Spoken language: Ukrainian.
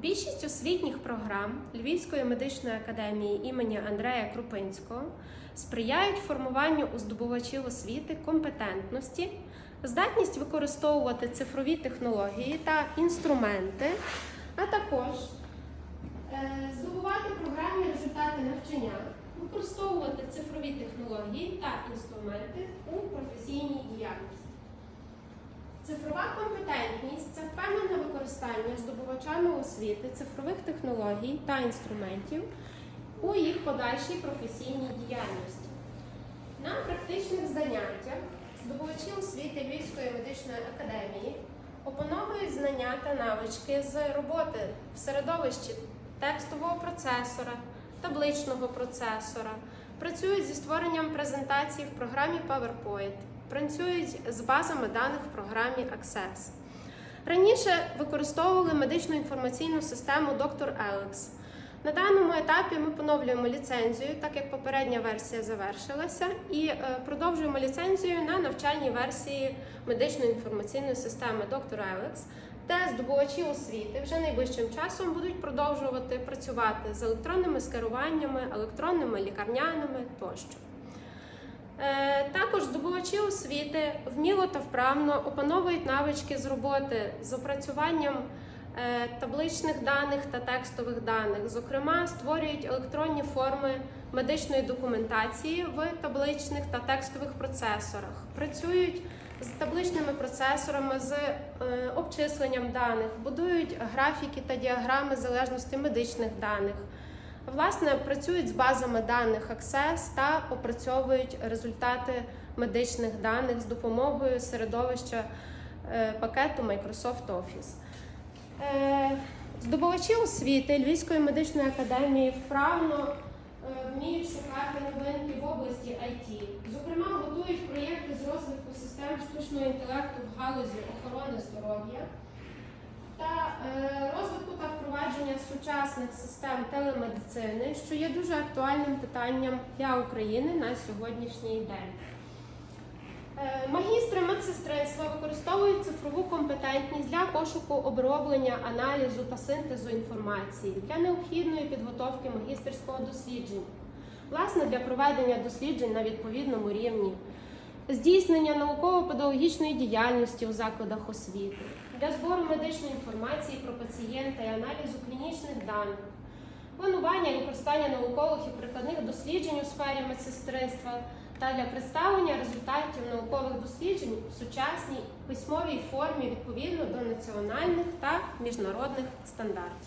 Більшість освітніх програм Львівської медичної академії імені Андрея Крупинського сприяють формуванню у здобувачів освіти компетентності, здатність використовувати цифрові технології та інструменти, а також е, здобувати програмні результати навчання, використовувати цифрові технології та інструменти у професійній діяльності. Цифрова компетентність це використання здобувачами освіти цифрових технологій та інструментів у їх подальшій професійній діяльності. На практичних заняттях здобувачі освіти Львівської медичної академії опановують знання та навички з роботи в середовищі текстового процесора, табличного процесора, працюють зі створенням презентацій в програмі PowerPoint, працюють з базами даних в програмі Access. Раніше використовували медичну інформаційну систему Dr. Alex. На даному етапі ми поновлюємо ліцензію, так як попередня версія завершилася, і е, продовжуємо ліцензію на навчальній версії медичної інформаційної системи Dr. Alex, де здобувачі освіти вже найближчим часом будуть продовжувати працювати з електронними скеруваннями, електронними лікарняними тощо. Е, Також здобувачі освіти вміло та вправно опановують навички з роботи з опрацюванням е, табличних даних та текстових даних. Зокрема, створюють електронні форми медичної документації в табличних та текстових процесорах, працюють з табличними процесорами, з е, обчисленням даних, будують графіки та діаграми залежності медичних даних. Власне, працюють з базами даних Access та опрацьовують результати медичних даних з допомогою середовища е, пакету Microsoft Office. Е, Здобувачі освіти Львівської медичної академії вправно е, вміють шукати новинки в області IT. Зокрема, готують проєкти з розвитку систем штучного інтелекту в галузі охорони здоров'я та розвитку та впровадження сучасних систем телемедицини, що є дуже актуальним питанням для України на сьогоднішній день. Е, Магістри медсестринства використовують цифрову компетентність для пошуку оброблення, аналізу та синтезу інформації для необхідної підготовки магістерського дослідження, власне, для проведення досліджень на відповідному рівні, здійснення науково-педагогічної діяльності у закладах освіти, для збору медичної інформації про пацієнта і аналізу клінічних даних, планування і використання наукових і прикладних досліджень у сфері медсестринства та для представлення результатів наукових досліджень в сучасній письмовій формі відповідно до національних та міжнародних стандартів.